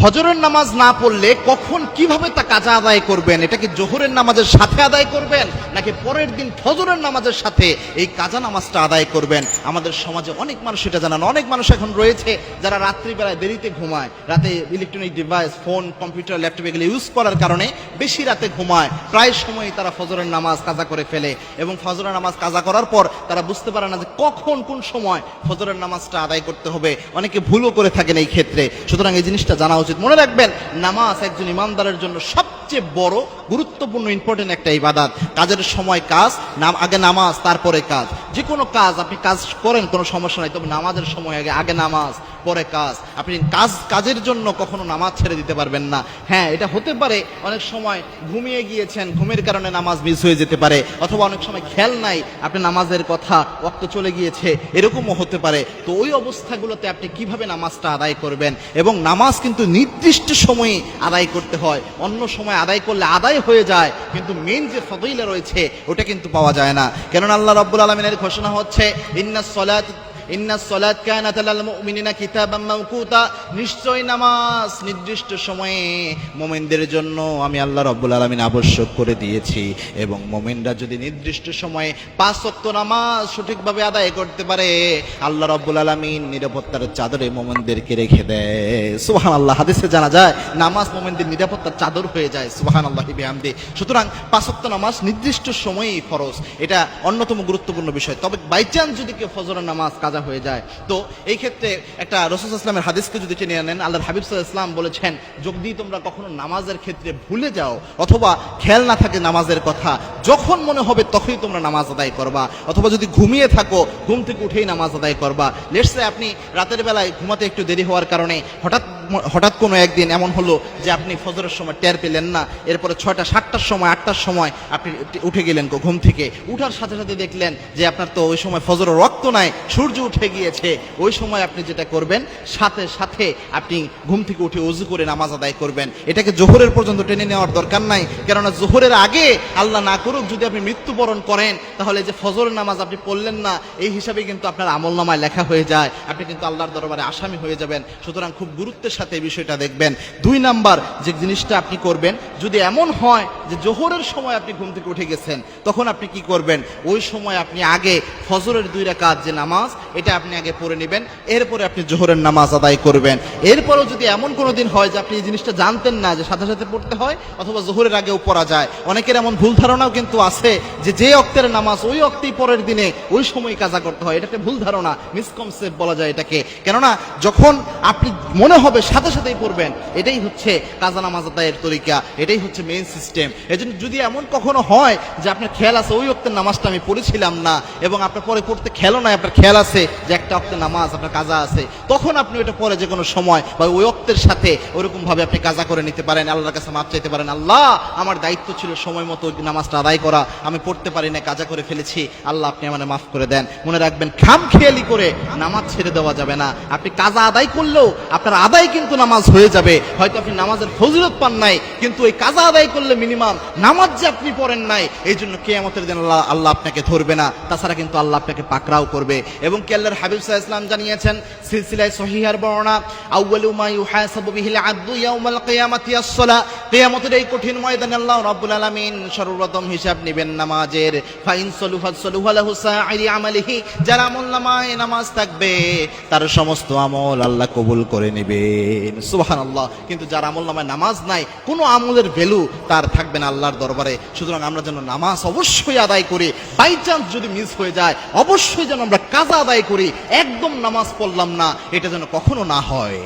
ফজরের নামাজ না পড়লে কখন কীভাবে তা কাজা আদায় করবেন? এটা কি জোহরের নামাজের সাথে আদায় করবেন? নাকি পরের দিন ফজরের নামাজের সাথে এই কাজা নামাজটা আদায় করবেন? আমাদের সমাজে অনেক মানুষ এটা জানান। অনেক মানুষ এখন রয়েছে যারা রাত্রিবেলায় দেরিতে ঘুমায়। রাতে electronic device phone computer laptop এগুলো ইউজ করার কারণে বেশি রাতে ঘুমায়। প্রায় সময়ই তারা ফজরের নামাজ কাজা করে ফেলে এবং ফজরের নামাজ কাজা করার পর তারা বুঝতে পারে না যে কখন কোন সময় ফজরের নামাজটা আদায় করতে হবে। অনেকে ভুলও করে থাকেন এই ক্ষেত্রে। সুতরাং এই জিনিসটা জানা উচিত। মনে রাখবেন নামাজ একজন ইমানদারের জন্য সবচেয়ে বড়, গুরুত্বপূর্ণ ইম্পর্টেন্ট একটা ইবাদাত। কাজের সময় কাজ, নাম আগে নামাজ, তারপরে কাজ। যে কোনো কাজ আপনি কাজ করেন, কোনো সমস্যা নাই, তবে নামাজের সময় আগে আগে নামাজ, পরে কাজ। আপনি কাজ কাজের জন্য কখনো নামাজ ছেড়ে দিতে পারবেন না। হ্যাঁ এটা হতে পারে, অনেক সময় ঘুমিয়ে গিয়েছেন, ঘুমের কারণে নামাজ মিস হয়ে যেতে পারে, অথবা অনেক সময় খেয়াল নাই, আপনি নামাজের কথা ওক্ত চলে গিয়েছে, এরকমও হতে পারে। তো ওই অবস্থাগুলোতে আপনি কীভাবে নামাজটা আদায় করবেন? এবং নামাজ কিন্তু নির্দিষ্ট সময়ে আদায় করতে হয়। অন্য সময় আদায় করলে আদায় হয়ে যায়, কিন্তু মেন যে ফজিলা রয়েছে, ওটা কিন্তু পাওয়া যায় না। কেননা আল্লাহ রব্বুল আলমিনের ঘোষণা হচ্ছে ইন্না সলাত ইন্না সলাত আলাল মুমিনিনা কিতাবাম মাওকুতা। নিশ্চয় নামাজ নির্দিষ্ট সময়ে মোমেনদের জন্য আমি আল্লাহ আলামিন আবশ্যক করে দিয়েছি এবং যদি নির্দিষ্ট সময়ে পাঁচ ওয়াক্ত নামাজ সঠিকভাবে আদায় করতে পারে, আল্লাহ আলামিন নিরাপত্তার চাদরে রেখে দেয়। সুবহানাল্লাহ, হাদিসে জানা যায়, নামাজ মোমেনদের নিরাপত্তার চাদর হয়ে যায়। সুবহানাল্লাহ বিহামদি। সুতরাং পাঁচ ওয়াক্ত নামাজ নির্দিষ্ট সময়েই ফরজ। এটা অন্যতম গুরুত্বপূর্ণ বিষয়। তবে বাই চান্স যদি কেউ ফজরের নামাজ কাজা হয়ে যায়। তো এই ক্ষেত্রে একটা রসুল ইসলামের হাদিসকে যদি টেনে আনেন আল্লাহ হাবিব সাল ইসলাম বলেছেন যদি তোমরা কখনো নামাজের ক্ষেত্রে ভুলে যাও অথবা খেয়াল না থাকে নামাজের কথা। যখন মনে হবে তখনই তোমরা নামাজ আদায় করবা। অথবা যদি ঘুমিয়ে থাকো, ঘুম থেকে উঠেই নামাজ আদায় করবা। লেটসে আপনি রাতের বেলায় ঘুমাতে একটু দেরি হওয়ার কারণে হঠাৎ হঠাৎ কোনো একদিন এমন হলো যে আপনি ফজরের সময় টের পেলেন না, এরপরে ছয়টা, সাতটার সময়, আটটার সময় আপনি উঠে গেলেন ঘুম থেকে। উঠার সাথে সাথে দেখলেন যে আপনার তো ওই সময় ফজরের রক্ত নাই, সূর্য উঠে গিয়েছে। ওই সময় আপনি যেটা করবেন, সাথে সাথে আপনি ঘুম থেকে উঠে উজু করে নামাজ আদায় করবেন। এটাকে জোহরের পর্যন্ত টেনে নেওয়ার দরকার নাই, কেননা জোহরের আগে আল্লাহ না করুক যদি আপনি মৃত্যুবরণ করেন, তাহলে যে ফজরের নামাজ আপনি পড়লেন না, এই হিসাবে কিন্তু আপনার আমল নামায় লেখা হয়ে যায়। আপনি কিন্তু আল্লাহর দরবারে আসামি হয়ে যাবেন। সুতরাং খুব গুরুত্বের সাথে এই বিষয়টা দেখবেন। দুই নাম্বার যে জিনিসটা আপনি করবেন, যদি এমন হয় যে জোহরের সময় আপনি ঘুম থেকে উঠে গেছেন, তখন আপনি কি করবেন? ওই সময় আপনি আগে ফজরের দুই রাকাত যে নামাজ এটা আপনি আগে পড়ে নেবেন, এরপরে আপনি জোহরের নামাজ আদায় করবেন। এরপরেও যদি এমন কোনো দিন হয় যে আপনি এই জিনিসটা জানতেন না, যে সাথে সাথে পড়তে হয়, অথবা জোহরের আগেও পড়া যায়, অনেকের এমন ভুল ধারণাও কিন্তু আছে যে যে অক্তের নামাজ ওই অক্তেই পরের দিনে ওই সময় কাজা করতে হয়। এটা একটা ভুল ধারণা মিসকনসেপ্ট বলা যায় এটাকে। কেননা, যখন আপনি মনে হবে সাথে সাথেই পড়বেন, এটাই হচ্ছে কাজা নামাজ আদায়ের তরিকা, এটাই হচ্ছে মেইন সিস্টেম এজন্য যদি এমন কখনো হয় যে আপনার খেয়াল আছে, ওই অক্তের নামাজটা আমি পড়েছিলাম না, এবং আপনার পরে পড়তে খেলো না আপনার খেয়াল আছে যে একটা অক্তের নামাজ, আপনার কাজা আছে, তখন আপনি ওটা পরে যে কোনো সময় বা ওই অক্তের সাথে ওরকম ভাবে আপনি কাজা করে নিতে পারেন, আল্লাহর কাছে মাপ চাইতে পারেন, আল্লাহ, আমার দায়িত্ব ছিল সময় মতো নামাজটা আদায় করা, আমি পড়তে পারি না কাজা করে ফেলেছি, আল্লাহ আপনি আমার মাফ করে দেন। মনে রাখবেন খাম খেয়ালি করে নামাজ ছেড়ে দেওয়া যাবে না। আপনি কাজা আদায় করলেও আপনার আদায় কিন্তু নামাজ হয়ে যাবে। হয়তো আপনি নামাজের ফজিলত পান নাই, কিন্তু ওই কাজা আদায় করলে মিনিমাম নামাজ যে আপনি পড়েন নাই এই জন্য কেয়ামতের দিন আল্লাহ আল্লাহ আপনাকে ধরবে না। তাছাড়া কিন্তু আল্লাহ আপনাকে পাকড়াও করবে। এবং কে আল্লাহর হাবিব আলাইহি ইসলাম জানিয়েছেন, সিলসিলায় সহিহার বর্ণনা, আউয়ালু মা ইউহাসাবু বিহিল আবদু ইয়াউমাল কিয়ামাতি আস-সালা কিয়ামতের এই কঠিন ময়দানে আল্লাহ রাব্বুল আলামিন সর্বপ্রথম হিসাব নেবেন নামাজের। ফাইন সলুফাত সলুহা লাহু সাইরি আমালিহি, যার আমল নামায় নামাজ থাকবে, তার সমস্ত আমল আল্লাহ কবুল করে নেবেন। সুবহানাল্লাহ, কিন্তু যার আমল নামায় নামাজ নাই, কোনো আমলের ভ্যালু তার থাকবে না আল্লাহর দরবারে। সুতরাং আমরা যেন নামাজ অবশ্যই আদায় করি বাই চান্স যদি মিস হয়ে যায়, অবশ্যই যেন আমরা কাজা আদায় করি, একদম নামাজ পড়লাম না, এটা যেন কখনো না হয়।